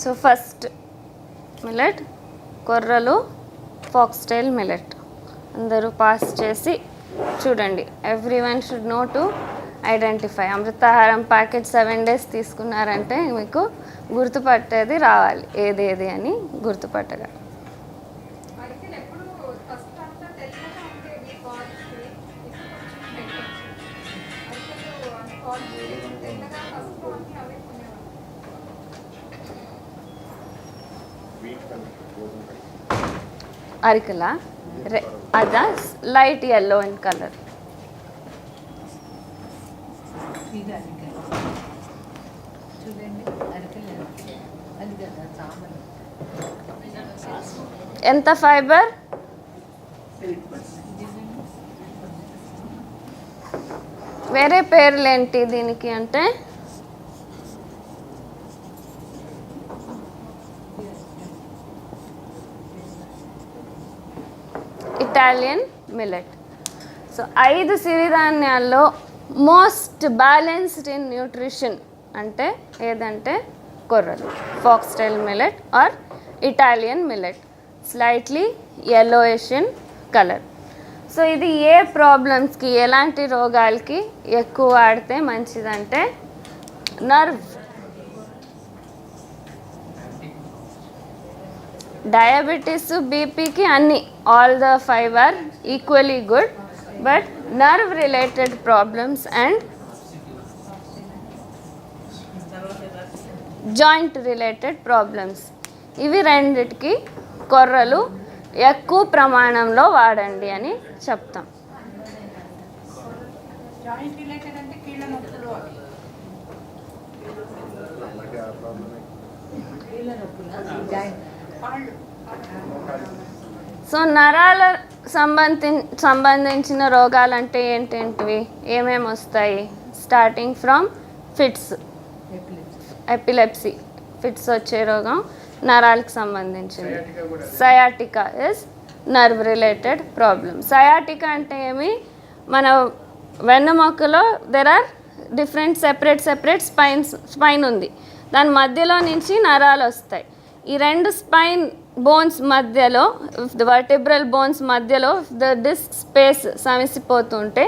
So first millet కొర్రలు foxtail millet అందరూ pass చేసి చూడండి. Every one should know to identify అమృతాహారం packet seven days తీసుకున్నారంటే మీకు గుర్తుపట్టేది రావాలి. ఏది ఏది అని గుర్తుపట్టగా అరికెలు ఎప్పుడు ఫస్ట్ అంతా తెల్లగా ఉండేవి పాలిష్ ఇప్పుడు కొంచెం పెట్టచ్చు అరికెలు అన్ని పాలిష్ తెల్లగా ఫస్ట్ అన్ని అవే కొనేవాళ్ళు అరికల? అదా? లైట్ ఎల్లో ఇన్ కలర్ ఎంత ఫైబర్ వేరే పేర్లు ఏంటి దీనికి అంటే? ఇటాలియన్ మిల్లెట్ సో ఐదు సిరిధాన్యాల్లో మోస్ట్ బ్యాలెన్స్డ్ ఇన్ న్యూట్రిషన్ అంటే ఏదంటే కొర్రలు. Foxtail millet or Italian millet slightly yellowish colour so ఇది ఏ ప్రాబ్లమ్స్కి ఎలాంటి రోగాలకి ఎక్కువ వాడితే మంచిదంటే నర్వ్ డయాబెటీస్ బీపీకి అన్ని all the five are equally good but nerve related problems and joint related problems ఇవి రెండిటికి కొర్రలు ఎక్కువ ప్రమాణంలో వాడండి అని చెప్తాం. జాయింట్ సో నరాల సంబంధి సంబంధించిన రోగాలు అంటే ఏంటేంటివి? ఏమేమి వస్తాయి? Starting from fits. Epilepsy. Fits వచ్చే రోగం నరాలకు సంబంధించింది. Sciatica is nerve related problem. Sciatica అంటే ఏమి? మన వెన్నెముకలో there are different separate separate spines spine ఉంది. దాని మధ్యలో నుంచి నరాలు వస్తాయి. ఈ రెండు స్పైన్ బోన్స్ మధ్యలో ద వర్టిబ్రల్ బోన్స్ మధ్యలో ద డిస్క్ స్పేస్ సమసిపోతుంటే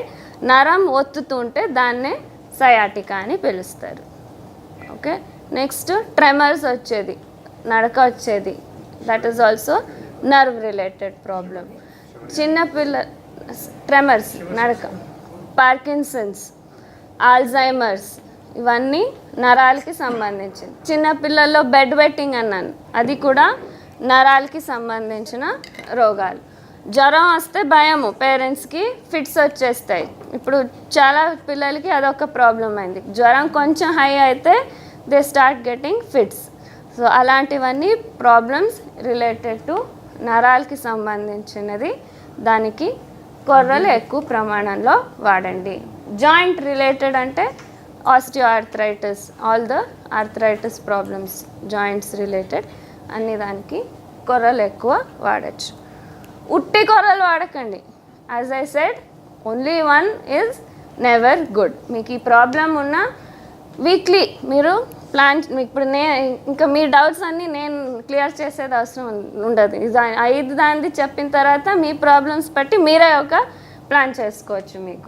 నరం ఒత్తుతుంటే దాన్నే సయాటికా అని పిలుస్తారు. ఓకే నెక్స్ట్ ట్రెమర్స్ వచ్చేది నడక వచ్చేది. That is also nerve related problem చిన్నపిల్ల ట్రెమర్స్ నడక. పార్కిన్సన్స్ ఆల్జైమర్స్ ఇవన్నీ నరాలకి సంబంధించింది. చిన్నపిల్లల్లో బెడ్ వెట్టింగ్ అన్నాను. అది కూడా నరాలకి సంబంధించిన రోగాలు. జ్వరం వస్తే భయము పేరెంట్స్కి ఫిట్స్ వచ్చేస్తాయి. ఇప్పుడు చాలా పిల్లలకి అదొక ప్రాబ్లం అయింది. జ్వరం కొంచెం హై అయితే they start getting fits so అలాంటివన్నీ ప్రాబ్లమ్స్ రిలేటెడ్ టు నరాలకి సంబంధించినది. దానికి కొర్రలు ఎక్కువ ప్రమాణంలో వాడండి. జాయింట్ రిలేటెడ్ అంటే osteoarthritis all the arthritis problems joints related అన్ని దానికి కొర్రలు ఎక్కువ వాడచ్చు. ఉట్టి కొర్రలు వాడకండి. As I said only one is never good మీకు ఈ ప్రాబ్లం ఉన్న వీక్లీ మీరు ప్లాన్ ఇప్పుడు నే ఇంకా మీ డౌట్స్ అన్నీ నేను క్లియర్ చేసేది అవసరం ఉండదు. ఐదు దానిది చెప్పిన తర్వాత మీ ప్రాబ్లమ్స్ బట్టి మీరే ఒక ప్లాన్ చేసుకోవచ్చు మీకు.